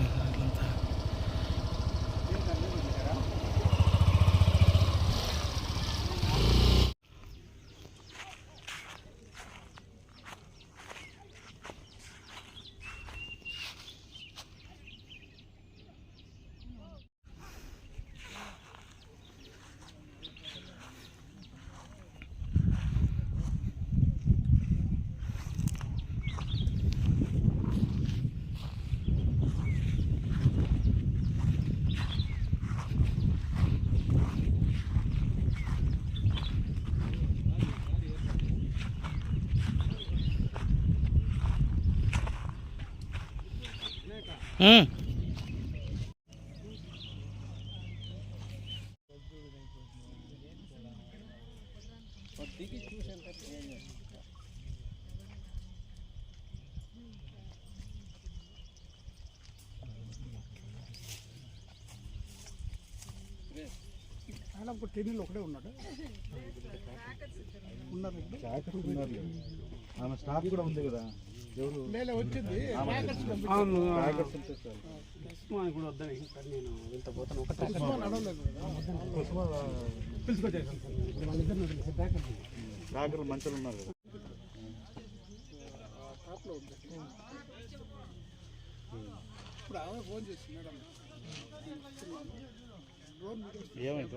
Lord, Lord, Lord. ఆయన ఒక టీవీలో ఒకడే ఉన్నాడు ఉన్నారు ఆమె స్టాఫ్ కూడా ఉంది కదా. లేలే వచ్చింది. ఉస్మాన్ వద్దని నేను వెళ్తా పోతాను. ఒక పిలుచుకొచ్చేసాను మంచిగా ఉన్నారు కదా. టాప్లో ఉంది ఇప్పుడు ఆమె ఫోన్ చేసి మేడం. డ్రోన్ వీడియో ఏమైంది?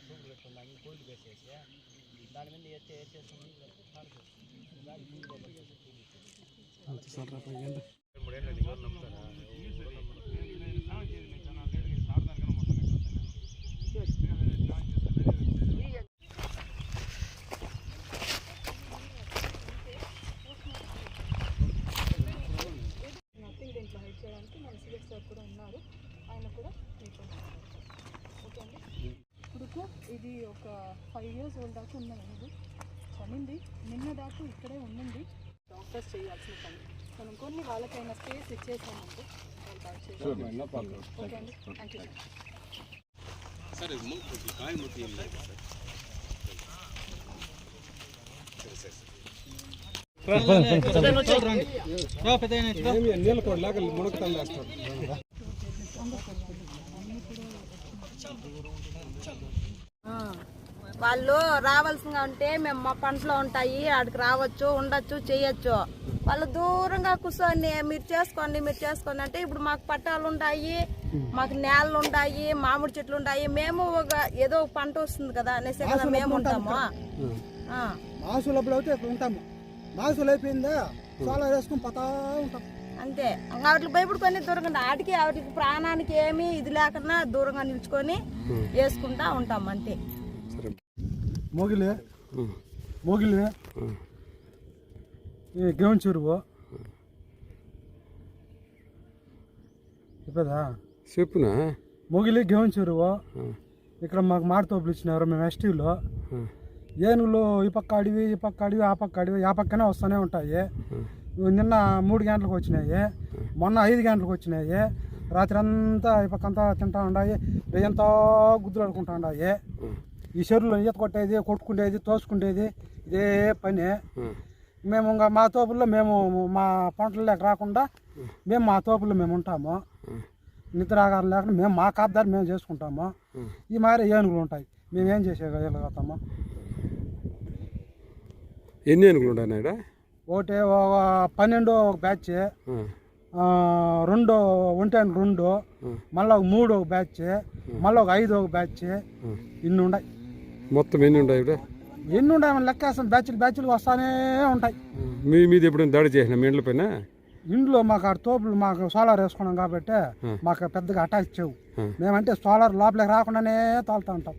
ట్యూబ్లో ఒక ఆరు ట్యూబ్లు పెట్టుకున్నాము కోల్డ్ వేసేసి దాని మీద ఎత్తే వేసేసి దాని ఇప్పుడు ఇది ఒక ఫైవ్ ఇయర్స్ ఓల్డ్ దాకా ఉన్నది ఇది చనింది నిన్న దాకా ఇక్కడే ఉండింది. డాక్టర్స్ చేయాల్సిన పని. మనం కొన్ని వాళ్ళకైనా స్పేస్ ఇచ్చేసామంటే ఓకే అండి. థ్యాంక్ యూ సార్ నీళ్ళ కూడా లాగా మునకతాలు వేస్తాడు వాళ్ళు రావాల్సిందిగా ఉంటే మేము మా పంటలో ఉంటాయి ఆడికి రావచ్చు ఉండొచ్చు చేయొచ్చు. వాళ్ళు దూరంగా కూర్చొని మీరు చేసుకోండి మీరు చేసుకోండి అంటే ఇప్పుడు మాకు పట్టాలు ఉన్నాయి మాకు నేలలు ఉన్నాయి మామిడి చెట్లు ఉన్నాయి మేము ఒక ఏదో ఒక పంట వస్తుంది కదా అనేసి కదా మేము ఉంటాము ఆ. మాసులప్పుడు అయితే ఉంటాము. మాసులు అయిపోయిందా? చాలా వేసుకుని పతా ఉంటాం. అంతే. వాటికి భయపడుకొని దూరంగా ఆడికి వాటికి ప్రాణానికి ఏమి ఇది లేకుండా దూరంగా నిల్చుకొని వేసుకుంటా ఉంటాం అంతే. మోగిలి? మోగిలి? ఈ గేమ్ చెరువు చెప్పేదా? చెప్పునా? మొగిలి గేమ్ చెరువు ఇక్కడ మాకు మాడతోపులు ఇచ్చినారు మేము ఎస్టీలో. ఏనుగులు ఈ పక్క అడివి ఈ పక్క అడివి ఆ పక్క అడివి ఆ పక్కనే వస్తూనే ఉంటాయి. నిన్న మూడు గంటలకు వచ్చినాయి. మొన్న ఐదు గంటలకు వచ్చినాయి. రాత్రి అంతా ఈ పక్కంతా తింటా ఉండాయి. ఎంతో గుద్దులు ఆడుకుంటా ఉన్నాయి ఈ చెరువులో ఈత కొట్టేది కొట్టుకునేది తోసుకునేది ఇదే పని. మేము ఇంకా మా తోపుల్లో మేము మా పంటలు లేక రాకుండా మేము మా తోపుల్లో మేము ఉంటాము. నిద్రాగారం లేకుండా మేము మా కాపుదారి మేము చేసుకుంటాము. ఈ మాదిరి ఏనుగులు ఉంటాయి. మేము ఏం చేసేయగలుగుతాము ఎన్ని ఏనుగులు ఉన్నాయి ఒకటి ఒక పన్నెండు ఒక బ్యాచ్ రెండో ఒంటాను రెండు మళ్ళీ ఒక మూడు ఒక బ్యాచ్ మళ్ళీ ఒక ఐదు ఒక బ్యాచ్ ఇన్ని ఉన్నాయి మొత్తం ఎన్ని ఉన్నాయి ఇక్కడ ఎన్ని ఉన్నాయి మన లెక్కేస్తాం బ్యాచ్లు బ్యాచ్లు వస్తానే ఉంటాయి. మీ మీద ఎప్పుడైనా దాడి చేసిన మీ ఇండ్ల పైన? ఇంట్లో మాకు ఆ తోపులు మాకు సోలార్ వేసుకున్నాం కాబట్టి మాకు పెద్దగా అటాక్ చేయవు. మేమంటే సోలార్ లోపలికి రాకుండానే తోలుతూ ఉంటాం.